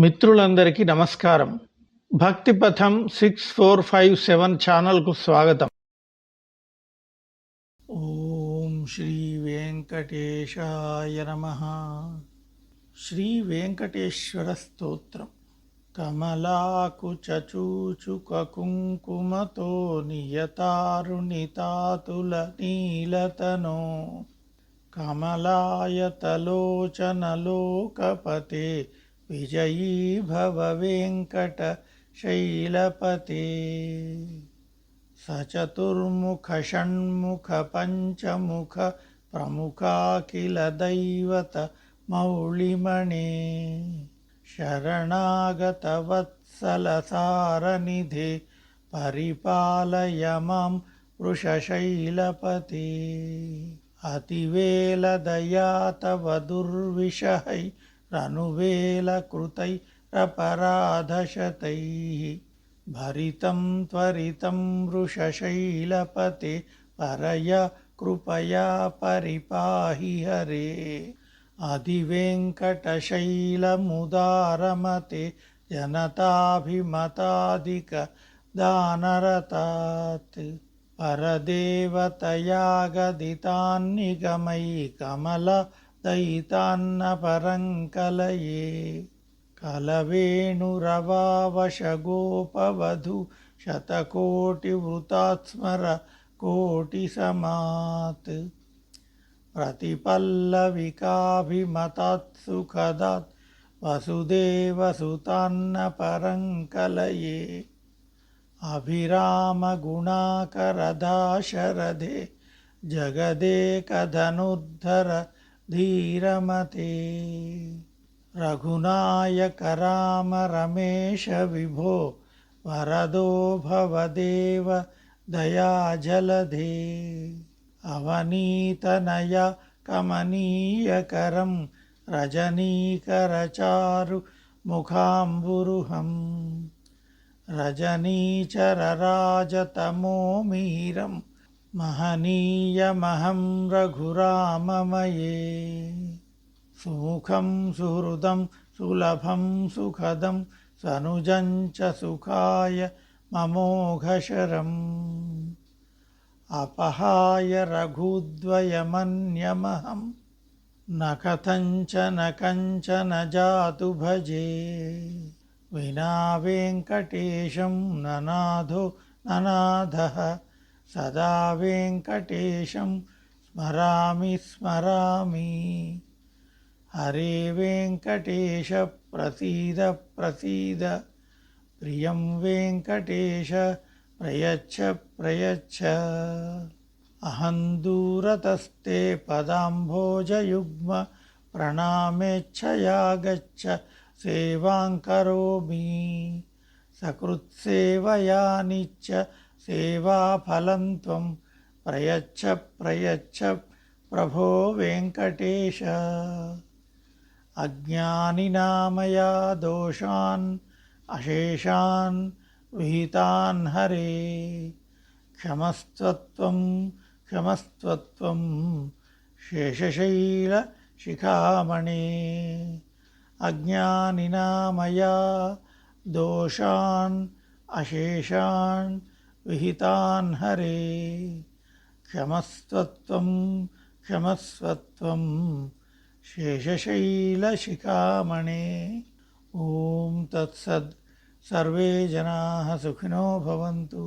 మిత్రులందరికీ నమస్కారం. భక్తి పథం సిక్స్ ఫోర్ ఫైవ్ సెవెన్ ఛానల్కు స్వాగతం. ఓం శ్రీ వెంకటేశాయ నమ. శ్రీ వెంకటేశ్వర స్తోత్రం. కమలాకు చచూచుక కుంకుమతో నియతారుణితాతుల నీలతనో. కమలాయతలోచనలోకపతే విజయీ భవ వెంకట శైలపతే సచతుర్ముఖ షణ్ముఖ పంచముఖ ప్రముఖాఖిల దైవత మౌళిమణి శరణాగత వత్సల సారనిధే పరిపాలయ మాం వృషశైలపతే అతివేల దయా తవ దుర్విషహై రనువేల కృతై రపరాధశతై. భరితం త్వరితం వృషశైలపతే పరయ కృపయా పరిపాహి హరే. అధివెంకటశైలముదారమతే జనతాభిమతాదిక దానరతాత్ పరదేవతయాగదితాన్నిగమై కమల దయితాన్న పరంకలయే కలవేణురవావశగోపవధు శతకోటివృతాత్స్మర కోటిసమాత్ प्रतिपल्लविकाभिमतात् सुखदात् वसुदेवसुतान्न परङ्कलये अभिरामगुणाकरदाशरथे जगदेकधनुद्धर धीरमते। रघुनायक राम रमेश विभो वरदो भवदेव दयाजलधे। अवनीतनया कमनीयकरं रजनीकरचारु मुखाम्बुरुहं। रजनीचरराजतमो मीरम् महनीयमहं रघुराममये सुमुखं सुहृदं सुलभं सुखदं सनुजं च सुखाय ममोघशरम् अपहाय रघुद्वयमन्यमहं न कथञ्चन कञ्चन जातु भजे विना वेङ्कटेशं ननाधो ननाधः సదా వెంకటేశం స్మరామి స్మరామి. హరే వెంకటేశ ప్రసీద ప్రసీద. ప్రియం వెంకటేశ ప్రయచ్చ ప్రయచ్చ. అహం దూరతస్తే పదాంభోజయుగ్మ ప్రణామేచ్ఛయా గచ్చ సేవాం కరోమి. సకృత్సేవయా నిత్య సేవాఫలం త్వం ప్రయచ్చ ప్రయచ్చ ప్రభో వెంకటేశ అజ్ఞానినామయా దోషాన్ అశేషాన్ విహితాన్ హరే క్షమస్త్వం క్షమస్త్వం శేషశైల శిఖామణి అజ్ఞానినామయా దోషాన్ అశేషాన్ విహితాన్ హరే క్షమస్వత్వం క్షమస్వత్వం శేషశైలశిఖామణే. ఓం తత్సత్ సర్వే జనా సుఖినో భవంతు.